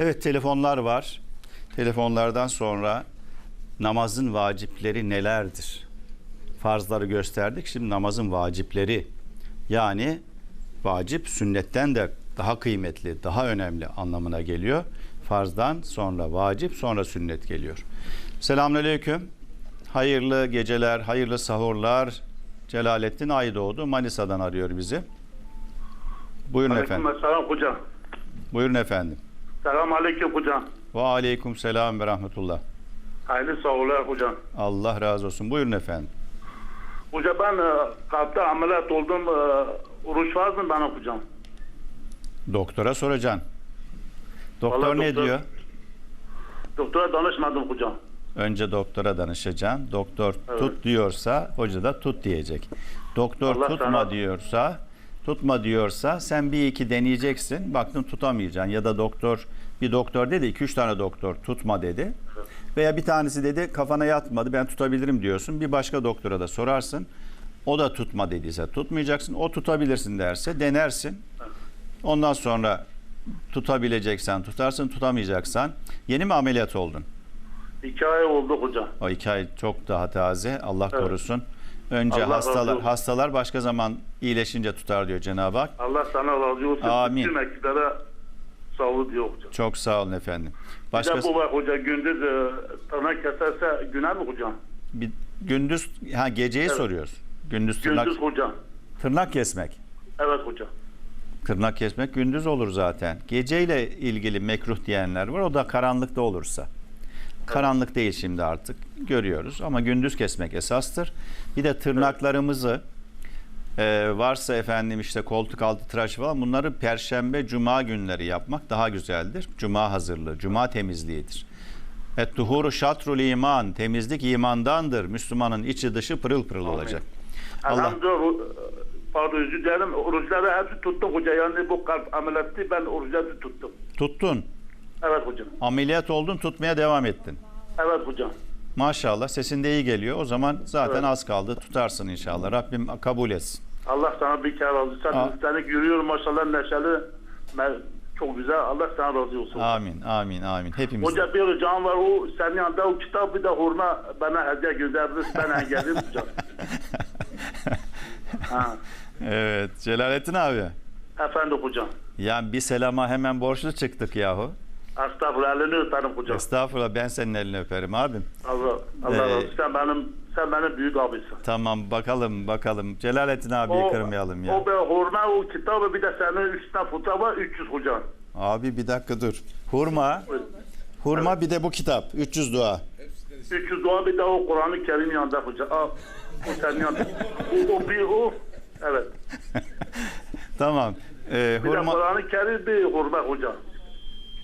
Evet telefonlar var. Telefonlardan sonra namazın vacipleri nelerdir? Farzları gösterdik. Şimdi namazın vacipleri yani vacip sünnetten de daha kıymetli, daha önemli anlamına geliyor. Farzdan sonra vacip, sonra sünnet geliyor. Selamünaleyküm. Hayırlı geceler, hayırlı sahurlar. Celalettin Aydoğdu Manisa'dan arıyor bizi. Buyurun efendim. Selam hocam. Buyurun efendim. Selam aleyküm hocam. Ve aleyküm selam ve rahmetullah. Hayırlı sağlıklar hocam. Allah razı olsun. Buyurun efendim. Hocam ben e, kalpte ameliyat oldum. E, oruç var mı bana hocam? Doktora soracaksın. Doktor Vallahi ne doktor- diyor? Doktora danışmadım hocam. Önce doktora danışacaksın. Doktor Evet. tut diyorsa hoca da tut diyecek. Doktor Allah tutma sana- diyorsa tutma diyorsa sen bir iki deneyeceksin. Baktın tutamayacaksın ya da doktor bir doktor dedi iki üç tane doktor tutma dedi. Veya bir tanesi dedi kafana yatmadı ben tutabilirim diyorsun. Bir başka doktora da sorarsın. O da tutma dediyse tutmayacaksın. O tutabilirsin derse denersin. Ondan sonra tutabileceksen tutarsın tutamayacaksan. Yeni mi ameliyat oldun? İki ay oldu hocam. O iki ay çok daha taze. Allah Evet. korusun. Önce Allah hastalar hastalar başka zaman iyileşince tutar diyor Cenab-ı Hak. Allah sana razı olsun. Amin. Bütün ekiplere sağlık diyor hocam. Çok sağ olun efendim. Bir Başka de bu var hoca gündüz e, tırnak keserse günah mı hocam? bir, gündüz ha geceyi Evet. soruyoruz. Gündüz tırnak Gündüz hocam. tırnak kesmek. Evet hocam. Tırnak kesmek gündüz olur zaten. Geceyle ilgili mekruh diyenler var. O da karanlıkta olursa. Karanlık değil şimdi artık görüyoruz ama gündüz kesmek esastır. Bir de tırnaklarımızı e, varsa efendim işte koltuk altı tıraş falan bunları perşembe cuma günleri yapmak daha güzeldir. Cuma hazırlığı, cuma temizliğidir. Et tuhuru şatrul iman. Temizlik imandandır. Müslümanın içi dışı pırıl pırıl Amin. olacak. Allah pardon özür dilerim. Oruçları hepsi tuttum hoca. Yani bu kalp ameliyatı ben oruçları tuttum. tuttun. Evet hocam. Ameliyat oldun, tutmaya devam ettin. Evet hocam. Maşallah sesin de iyi geliyor. O zaman zaten Evet. az kaldı. Tutarsın inşallah. Rabbim kabul etsin. Allah sana bir kere razı olsun. Seni görüyorum maşallah neşeli. Çok güzel. Allah sana razı olsun. Amin, amin, amin. Hepimiz. Hoca bir hocam var o senin yanında o kitap bir de hurma bana hediye gönderdi. Ben engellim hocam. ha. evet, Celalettin abi. Efendim hocam. Ya bir selama hemen borçlu çıktık yahu. Estağfurullah elini öperim hocam. Estağfurullah ben senin elini öperim abim. Allah, Allah Ee, razı olsun. Sen benim, sen benim büyük abisin. Tamam bakalım bakalım. Celalettin abiyi kırmayalım ya. O be hurma o kitabı bir de senin üstüne fotoğrafı var 300 hocam. Abi bir dakika dur. Hurma, hurma bir de bu kitap. 300 dua. 300 dua bir de o Kur'an-ı Kerim yanında hocam. Al. O senin yanında. O, o bir o. Evet. Tamam. Ee, Bir de hurma, Kur'an-ı Kerim bir hurma hocam.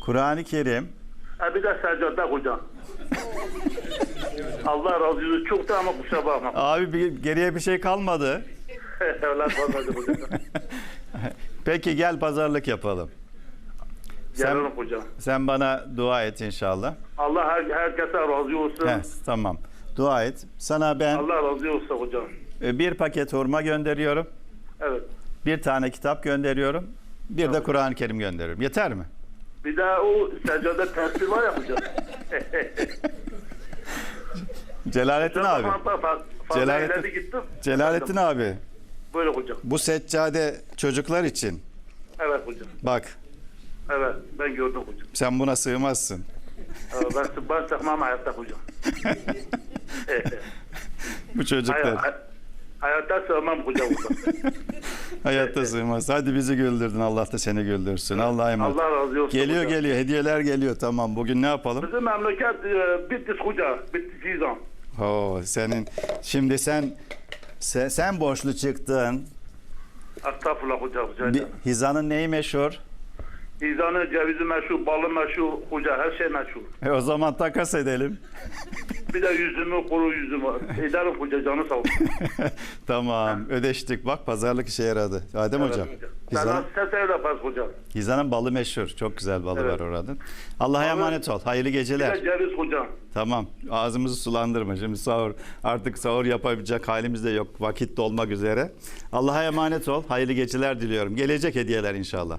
Kur'an-ı Kerim. Ha bir de seccade hocam. Allah razı olsun. Çok da ama kusura bakma. Abi bir, geriye bir şey kalmadı. Evlat olmadı hocam. Peki gel pazarlık yapalım. Sen- Gelirim hocam. Sen bana dua et inşallah. Allah her, herkese razı olsun. Heh, tamam. Dua et. Sana ben Allah razı olsun hocam. e, bir paket hurma gönderiyorum. Evet. Bir tane kitap gönderiyorum. Bir de Kur'an-ı Kerim gönderiyorum. Yeter mi? Bir de o seccade tesbih var ya hocam. Celalettin abi. Fazla Celalettin- gittim. Celalettin abi. Buyurun hocam. Bu seccade çocuklar için. Evet hocam. Bak Evet ben gördüm hocam. sen buna sığmazsın. Ben, ben sıkmam hayatta hocam. Bu çocuklar. Hay, hayatta sığmam hocam. Hayatta sığmaz. Hadi bizi güldürdün. Allah da seni güldürsün. Allah'a emanet. Allah razı olsun Geliyor hocam. geliyor. Hediyeler geliyor. Tamam. Bugün ne yapalım? Bizim memleket e, Bitlis hoca. Bitlis Cizan. Oo, senin şimdi sen sen, sen borçlu çıktın. Estağfurullah hocam. Bir, hizanın neyi meşhur? İzanı, cevizi meşhur, balı meşhur, hoca her şey meşhur. E, o zaman takas edelim. Bir de yüzümü, kuru yüzümü. Ederim hoca canı sağ olsun. tamam. Ödeştik. Bak pazarlık işe yaradı. Adem Evet hocam. Hizanın, ses öyle yaparız hocam. hizanın balı meşhur. Çok güzel balı Evet. var oranın. Allah'a emanet ol. Hayırlı Bir de geceler. ceviz hocam. Tamam. Ağzımızı sulandırma. Şimdi sahur. Artık sahur yapabilecek halimiz de yok. Vakit dolmak üzere. Allah'a emanet ol. Hayırlı geceler diliyorum. Gelecek hediyeler inşallah.